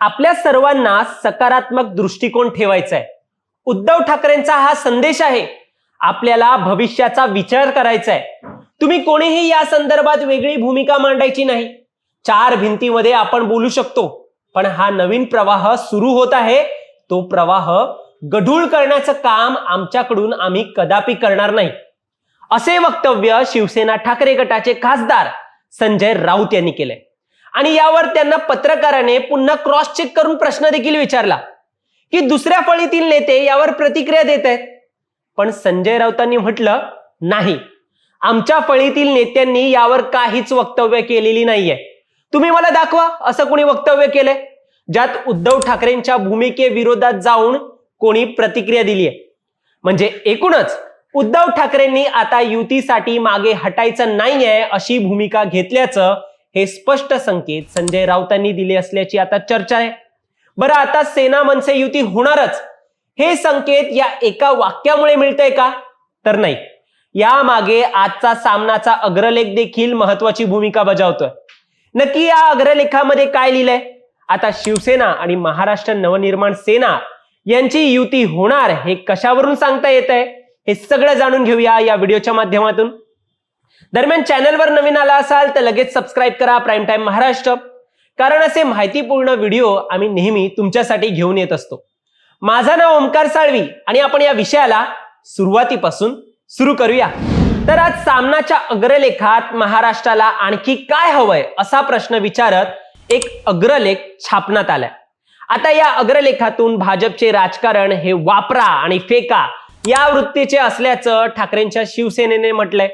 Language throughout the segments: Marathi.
आपल्या सर्वांना सकारात्मक दृष्टिकोन ठेवायचा आहे उद्धव ठाकरेंचा हा संदेश आहे आपल्याला भविष्याचा विचार करायचा आहे तुम्ही कोणीही या संदर्भात वेगळी भूमिका मांडायची नाही. चार भिंतीमध्ये आपण बोलू शकतो पण हा नवीन प्रवाह सुरू होत आहे. तो प्रवाह गढूळ करण्याचं काम आमच्याकडून आम्ही कदापि करणार नाही. असे वक्तव्य शिवसेना ठाकरे गटाचे खासदार संजय राऊत यांनी केलंय. आणि यावर त्यांना पत्रकाराने पुन्हा क्रॉस चेक करून प्रश्न देखील विचारला. की दुसऱ्या फळीतील नेते यावर प्रतिक्रिया देत आहेत? पण संजय राऊतांनी म्हटलं नाही. आमच्या फळीतील नेत्यांनी यावर काहीच वक्तव्य केलेली नाहीये. तुम्ही मला दाखवा असं कोणी वक्तव्य केलंय? ज्यात उद्धव ठाकरेंच्या भूमिकेविरोधात जाऊन कोणी प्रतिक्रिया दिली आहे म्हणजे एकूणच उद्धव ठाकरेंनी आता युतीसाठी मागे हटायचं नाहीये अशी भूमिका घेतल्याचं हे स्पष्ट संकेत संजय राऊतांनी दिले असल्याची आता चर्चा आहे. बरं आता सेना मनसे युती होणारच. हे संकेत या एका वाक्यामुळे मिळतंय का? तर नाही. यामागे आजचा सामनाचा अग्रलेख देखील महत्वाची भूमिका बजावतोय. नक्की या अग्रलेखामध्ये काय लिहिलंय? आता शिवसेना आणि महाराष्ट्र नवनिर्माण सेना यांची युती होणार हे कशावरून सांगता येत आहे हे सगळं जाणून घेऊया या व्हिडिओच्या माध्यमातून. दरम्यान चॅनलवर नवीन आला असाल तर लगेच सबस्क्राईब करा. Prime time Maharashtra. कारण असे माहितीपूर्ण व्हिडिओ आम्ही नेहमी तुमच्यासाठी घेऊन येत असतो. माझं नाव ओमकार साळवी आणि आपण या विषयाला सुरुवातीपासून सुरू करूया. तर आज सामनाच्या अग्रलेखात महाराष्ट्राला आणखी काय हवंय असा प्रश्न विचारत एक अग्रलेख छापण्यात आलाय. आता या अग्रलेखातून भाजपचे राजकारण हे वापरा आणि फेका या वृत्तीचे असल्याचं ठाकरेंच्या शिवसेनेने म्हटलंय.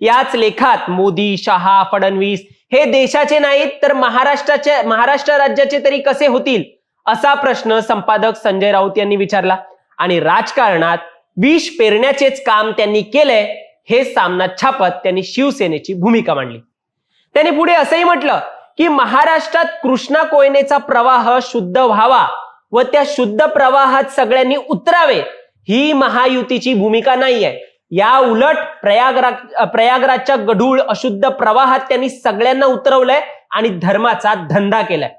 याच लेखात मोदी शहा फडणवीस हे देशाचे नाहीत तर महाराष्ट्राचे महाराष्ट्र राज्याचे तरी कसे होतील? असा प्रश्न संपादक संजय राऊत यांनी विचारला. आणि राजकारणात विष पेरण्याचेच काम त्यांनी केलंय हे सामना छापत त्यांनी शिवसेनेची भूमिका मांडली. त्यांनी पुढे असंही म्हटलं की महाराष्ट्रात कृष्णा कोयनेचा प्रवाह शुद्ध व्हावा व त्या शुद्ध प्रवाहात सगळ्यांनी उतरावे ही महायुतीची भूमिका नाही आहे या उलट प्रयागराज प्रयागराजच्या गढूळ अशुद्ध प्रवाहात त्यांनी सगळ्यांना उतरवलंय आणि धर्माचा धंदा केलाय.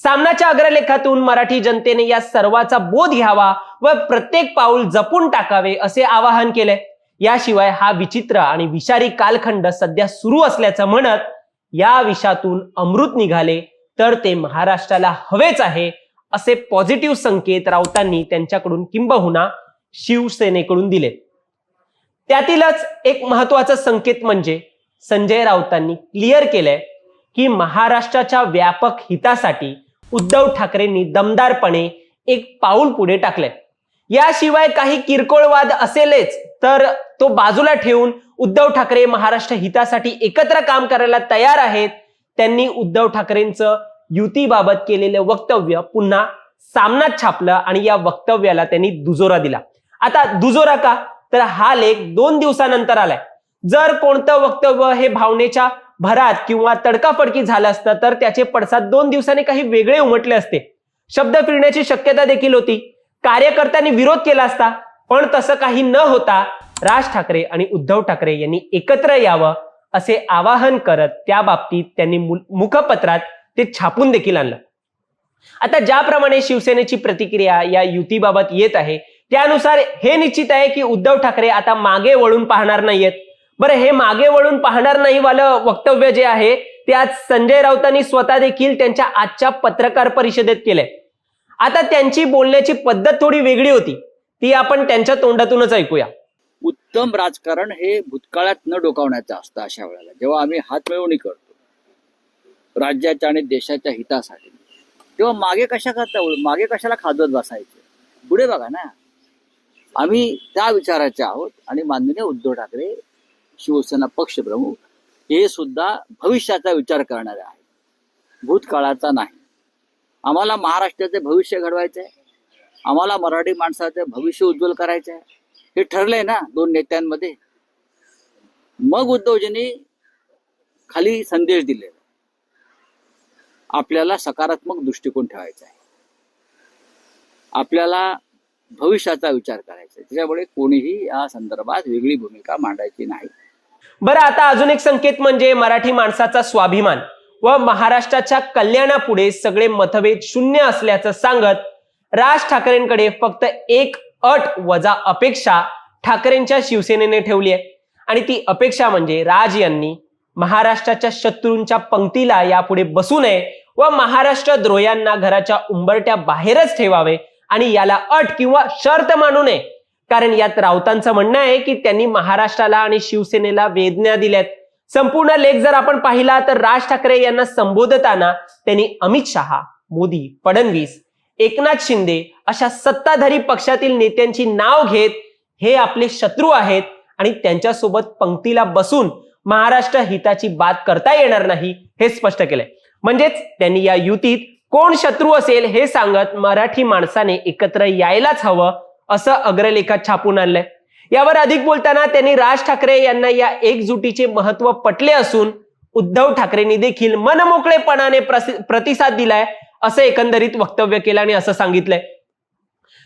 सामनाच्या अग्रलेखातून मराठी जनतेने या सर्वाचा बोध घ्यावा व प्रत्येक पाऊल जपून टाकावे असे आवाहन केले याशिवाय हा विचित्र आणि विषारी कालखंड सध्या सुरू असल्याचं म्हणत या विषातून अमृत निघाले तर ते महाराष्ट्राला हवेच आहे असे पॉझिटिव्ह संकेत राऊतांनी त्यांच्याकडून किंबहुना शिवसेनेकडून दिले त्यातीलच एक महत्त्वाचा संकेत म्हणजे संजय राऊतांनी क्लिअर केलंय की महाराष्ट्राच्या व्यापक हितासाठी उद्धव ठाकरेंनी दमदारपणे एक पाऊल पुढे टाकलंय. याशिवाय काही किरकोळ वाद असेलच तर तो बाजूला ठेवून उद्धव ठाकरे महाराष्ट्र हितासाठी एकत्र काम करायला तयार आहेत त्यांनी उद्धव ठाकरेंचं युतीबाबत केलेलं वक्तव्य पुन्हा सामनात छापलं आणि या वक्तव्याला त्यांनी दुजोरा दिला. आता दुजोरा का? तर हा लेख दोन दिवसानंतर आलाय. जर कोणतं वक्तव्य हे भावनेच्या भरात किंवा तडकाफडकी झालं असतं तर त्याचे पडसाद दोन दिवसांनी काही वेगळे उमटले असते. शब्द फिरण्याची शक्यता देखील होती. कार्यकर्त्यांनी विरोध केला असता पण तसं काही न होता राज ठाकरे आणि उद्धव ठाकरे यांनी एकत्र यावं असे आवाहन करत त्या बाबतीत त्यांनी मुखपत्रात ते छापून देखील आणलं. आता ज्याप्रमाणे शिवसेनेची प्रतिक्रिया या युतीबाबत येत आहे त्यानुसार हे निश्चित आहे की उद्धव ठाकरे आता मागे वळून पाहणार नाहीयेत. बरं हे मागे वळून पाहणार नाही वालं वक्तव्य जे आहे ते आज संजय राऊतांनी स्वतः देखील त्यांच्या आजच्या पत्रकार परिषदेत केलंय. आता त्यांची बोलण्याची पद्धत थोडी वेगळी होती. ती आपण त्यांच्या तोंडातूनच ऐकूया. उत्तम राजकारण हे भूतकाळात न डोकावण्याचं असतं अशा वेळेला. जेव्हा आम्ही हात मिळवणी करतो राज्याच्या आणि देशाच्या हितासाठी तेव्हा मागे कशा करता मागे कशाला खाजवत बसायचे? पुढे बघा ना. आम्ही त्या विचाराचे आहोत आणि माननीय उद्धव ठाकरे शिवसेना पक्षप्रमुख हे सुद्धा भविष्याचा विचार करणारे आहेत. भूतकाळाचा नाही. आम्हाला महाराष्ट्राचे भविष्य घडवायचे आहे आम्हाला मराठी माणसाचे भविष्य उज्ज्वल करायचे आहे हे ठरलंय ना दोन नेत्यांमध्ये. मग उद्धवजींनी खाली संदेश दिले. आपल्याला सकारात्मक दृष्टिकोन ठेवायचा आहे. आपल्याला भविष्याचा विचार करायचा त्याच्यामुळे कोणीही या संदर्भात वेगळी भूमिका मांडायची नाही. बरं आता अजून एक संकेत म्हणजे मराठी माणसाचा स्वाभिमान व महाराष्ट्राच्या कल्याणापुढे सगळे मतभेद शून्य असल्याचं सांगत राज ठाकरेंकडे फक्त एक अट वजा अपेक्षा ठाकरेंच्या शिवसेनेने ठेवली आहे. आणि ती अपेक्षा म्हणजे राज यांनी महाराष्ट्राच्या शत्रूंच्या पंक्तीला यापुढे बसू नये व महाराष्ट्र द्रोयांना घराच्या उंबरट्या बाहेरच ठेवावे आणि याला अट किंवा शर्त मानू नये. कारण यात राऊतांचं म्हणणं आहे की त्यांनी महाराष्ट्राला आणि शिवसेनेला वेदना दिल्यात. संपूर्ण लेख जर आपण पाहिला तर राज ठाकरे यांना संबोधताना त्यांनी अमित शहा मोदी फडणवीस एकनाथ शिंदे अशा सत्ताधारी पक्षातील नेत्यांची नाव घेत हे आपले शत्रू आहेत आणि त्यांच्यासोबत पंक्तीला बसून महाराष्ट्र हिताची बात करता येणार नाही हे स्पष्ट केलंय. म्हणजेच त्यांनी या युतीत कोण शत्रू असेल हे सांगत मराठी माणसाने एकत्र यायलाच हवं असं अग्रलेखात छापून आणलंय. यावर अधिक बोलताना त्यांनी राज ठाकरे यांना या एकजुटीचे महत्त्व पटले असून उद्धव ठाकरेंनी देखील मनमोकळेपणाने प्रतिसाद दिलाय असं एकंदरीत वक्तव्य केलं आणि असं सांगितलंय.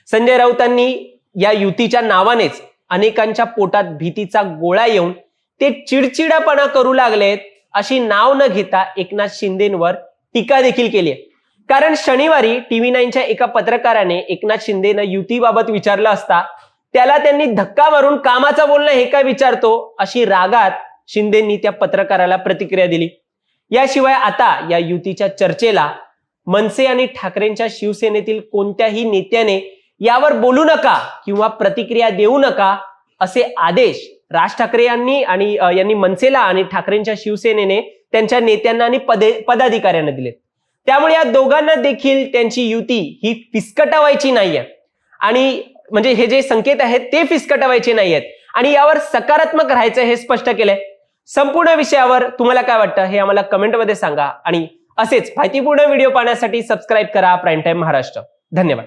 संजय राऊतांनी या युतीच्या नावानेच अनेकांच्या पोटात भीतीचा गोळा येऊन ते चिडचिडापणा करू लागलेत अशी नाव न घेता एकनाथ शिंदेवर टीका देखील केली आहे. कारण शनिवारी टीव्ही नाईनच्या एका पत्रकाराने एकनाथ शिंदेनं युतीबाबत विचारलं असता त्याला त्यांनी धक्का मारून कामाचं बोलणं हे काय विचारतो अशी रागात शिंदेंनी त्या पत्रकाराला प्रतिक्रिया दिली. याशिवाय आता या युतीच्या चर्चेला मनसे आणि ठाकरेंच्या शिवसेनेतील कोणत्याही नेत्याने यावर बोलू नका किंवा प्रतिक्रिया देऊ नका असे आदेश राज ठाकरे यांनी आणि यांनी मनसेला आणि ठाकरेंच्या शिवसेनेने त्यांच्या नेत्यांना आणि पदे पदाधिकाऱ्यांना दिलेत. त्यामुळे या दोघांना देखील त्यांची युती ही फिसकटावायची नाहीये. आणि म्हणजे हे जे संकेत आहेत ते फिसकटवायचे नाहीयेत. आणि यावर सकारात्मक राहायचं हे स्पष्ट केलंय. संपूर्ण विषयावर तुम्हाला काय वाटतं हे आम्हाला कमेंटमध्ये सांगा. आणि असेच माहितीपूर्ण व्हिडिओ पाहण्यासाठी सबस्क्राईब करा. Prime time Maharashtra. धन्यवाद.